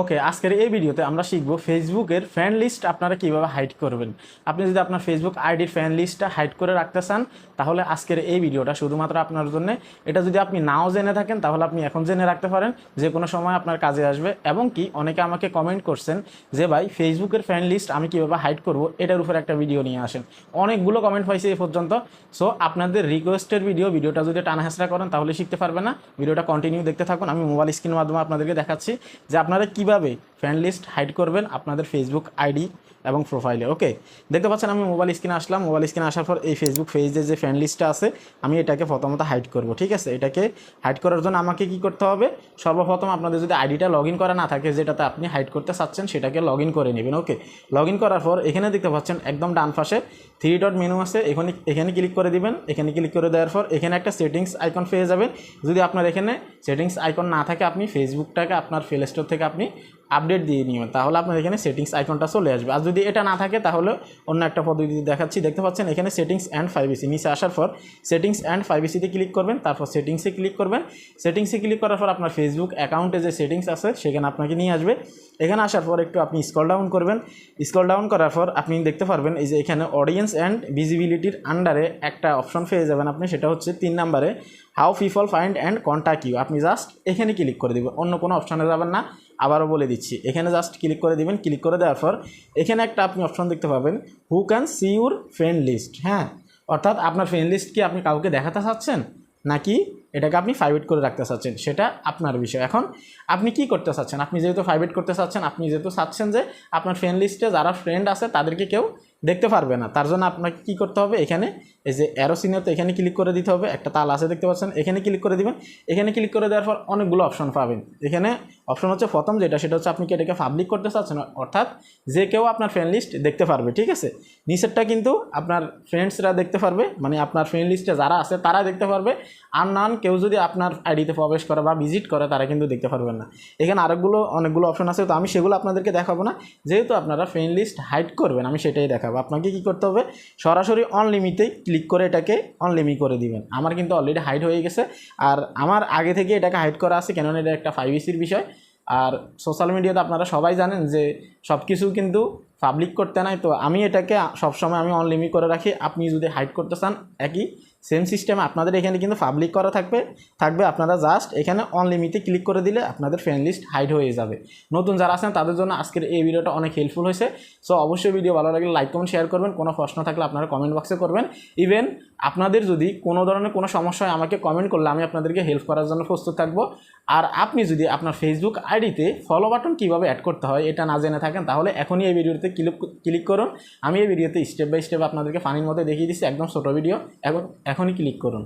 ওকে, আজকের এই ভিডিওতে আমরা শিখব ফেসবুকের ফ্যান লিস্ট আপনারা কীভাবে হাইড করবেন। আপনি যদি আপনার ফেসবুক আইডির ফ্যান লিস্টটা হাইড করে রাখতে চান, তাহলে আজকের এই ভিডিওটা শুধুমাত্র আপনার জন্য। এটা যদি আপনি নাও জেনে থাকেন, তাহলে আপনি এখন জেনে রাখতে পারেন যে কোনো সময় আপনার কাজে আসবে এবং কি অনেকে আমাকে কমেন্ট করছেন যে, ভাই ফেসবুকের ফ্যান লিস্ট আমি কীভাবে হাইড করব? এটার উপর একটা ভিডিও নিয়ে আসেন। অনেকগুলো কমেন্ট পাইছে এই পর্যন্ত। সো আপনাদের রিকোয়েস্টের ভিডিও ভিডিওটা যদি টানা হেঁচড়া করেন, তাহলে শিখতে পারবেন না। ভিডিওটা কন্টিনিউ দেখতে থাকুন। আমি মোবাইল স্ক্রিনের মাধ্যমে আপনাদেরকে দেখাচ্ছি যে আপনারা কীভাবে? ফ্যান লিস্ট হাইড করবেন আপনাদের ফেসবুক আইডি এবং প্রোফাইলে ওকে দেখতে পাচ্ছেন আমি মোবাইল স্ক্রিনে আসলাম মোবাইল স্ক্রিনে আসার পর এই ফেসবুক পেজে যে ফ্যান লিস্টটা আছে, আমি এটাকে প্রথমত হাইড করব, ঠিক আছে? এটাকে হাইড করার জন্য আমাকে কি করতে হবে? সর্বপ্রথম আপনাদের যদি আইডিটা লগ করা না থাকে, যেটাতে আপনি হাইড করতে চাচ্ছেন, সেটাকে লগ করে নেবেন ওকে লগ করার পর এখানে দেখতে পাচ্ছেন একদম ডান পাশে থ্রি ডট মেনু আছে, এখানে এখানে ক্লিক করে দিবেন, এখানে ক্লিক করে দেওয়ার পর এখানে একটা সেটিংস আইকন পেয়ে যাবেন। যদি আপনার এখানে সেটিংস আইকন না থাকে, আপনি ফেসবুকটাকে আপনার প্লে স্টোর থেকে আপনি আপডেট দিয়ে নেবেন তাহলে আপনার এখানে সেটিংস আইকনটা চলে আসবে। আর যদি এটা না থাকে, তাহলে অন্য একটা পদ্ধতি দেখাচ্ছি। দেখতে পাচ্ছেন, এখানে সেটিংস অ্যান্ড ফাইভ ফাইভিসি নিচে আসার পর সেটিংস অ্যান্ড ফাইভ ফাইভিসিতে ক্লিক করবেন, তারপর সেটিংসে ক্লিক করবেন। সেটিংসে ক্লিক করার পর আপনার ফেসবুক অ্যাকাউন্টে যে সেটিংস আছে, সেখানে আপনাকে নিয়ে আসবে। এখানে আসার পর একটু আপনি স্কল ডাউন করবেন। স্কল ডাউন করার পর আপনি দেখতে পারবেন, এই যে এখানে অডিয়েন্স অ্যান্ড ভিজিবিলিটির আন্ডারে একটা অপশন পেয়ে যাবেন আপনি, সেটা হচ্ছে তিন নাম্বারে how people find and contact you আপনি জাস্ট এখানে ক্লিক করে দেবেন, অন্য কোনো অপশানে যাবেন না। আবারও বলে দিচ্ছি। এখানে জাস্ট ক্লিক করে দিবেন ক্লিক করে দেওয়ার পর এখানে একটা আপনি অপশন দেখতে পাবেন who can see your friend list হ্যাঁ? অর্থাৎ আপনার ফ্রেন্ড লিস্ট কি আপনি কাউকে দেখাতে চাচ্ছেন? নাকি এটাকে আপনি প্রাইভেট করে রাখতে চাচ্ছেন? সেটা আপনার বিষয়। এখন আপনি কি করতে চাচ্ছেন? আপনি যেহেতু প্রাইভেট করতে চাচ্ছেন, আপনি যেহেতু চাচ্ছেন যে আপনার ফ্রেন্ড লিস্টে যারা ফ্রেন্ড আছে তাদেরকে কেউ দেখতে পারবে না। তার জন্য আপনাকে কী করতে হবে? এখানে এই যে অ্যারোসিনেতে এখানে ক্লিক করে দিতে হবে। একটা তাল আছে দেখতে পাচ্ছেন? এখানে ক্লিক করে দিবেন। এখানে ক্লিক করে দেওয়ার পর অনেকগুলো অপশন পাবেন। এখানে অপশন হচ্ছে প্রথম যেটা, সেটা হচ্ছে আপনি কি এটাকে পাবলিক করতে চাচ্ছেন? অর্থাৎ যে কেউ আপনার ফ্রেন্ড লিস্ট দেখতে পারবে, ঠিক আছে? নিচেরটা কিন্তু আপনার ফ্রেন্ডসরা দেখতে পারবে মানে আপনার ফ্রেন্ড লিস্টে যারা আছে তারা দেখতে পারবে। আর নান কেউ যদি আপনার আইডিতে প্রবেশ করে বা ভিজিট করে, তারা কিন্তু দেখতে পারবেন না। এখানে আরেকগুলো, অনেকগুলো অপশন আছে, তো আমি সেগুলো আপনাদেরকে দেখাবো না। যেহেতু আপনারা ফ্রেন্ড লিস্ট হাইড করবেন, আমি সেটাই দেখাবো। আপনাকে কি করতে হবে? সরাসরি অনলিমিটেই ক্লিক করে এটাকে অনলিমি করে দিবেন। আমার কিন্তু অলরেডি হাইড হয়ে গেছে। আর আমার আগে থেকে এটাকে হাইড করা আছে, কেননা এটা একটা ফাইভ ইসির বিষয়। আর সোশ্যাল মিডিয়াতে আপনারা সবাই জানেন যে সব কিছু কিন্তু পাবলিক করতে নাই। তো আমি এটাকে সবসময় আমি অনলিমি করে রাখি। আপনি যদি হাইড করতে চান, একই সেম সিস্টেম আপনাদের এখানে কিন্তু পাবলিক করা থাকবে। থাকবে আপনারা জাস্ট এখানে অনলিমিটে ক্লিক করে দিলে আপনাদের ফ্রেন্ড লিস্ট হাইড হয়ে যাবে। নতুন যারা আছেন, তাদের জন্য আজকের এই ভিডিওটা অনেক হেল্পফুল হয়েছে। সো অবশ্যই ভিডিও ভালো লাগলে লাইক কমেন্ট শেয়ার করবেন। কোনো প্রশ্ন থাকলে আপনারা কমেন্ট বক্সে করবেন। ইভেন আপনাদের যদি কোনো ধরনের কোনো সমস্যা হয়, আমাকে কমেন্ট করলে আমি আপনাদেরকে হেল্প করার জন্য প্রস্তুত থাকব। আর আপনি যদি আপনার ফেসবুক আইডিতে ফলো বাটন কীভাবে অ্যাড করতে হয়, এটা না জেনে থাকেন, তাহলে এখনই এই ভিডিওতে ক্লিক ক্লিক করুন। আমি এই ভিডিওতে স্টেপ বাই স্টেপ আপনাদেরকে ফানির মধ্যে দেখিয়ে দিচ্ছি, একদম ছোটো ভিডিও এখন এখনই ক্লিক করুন।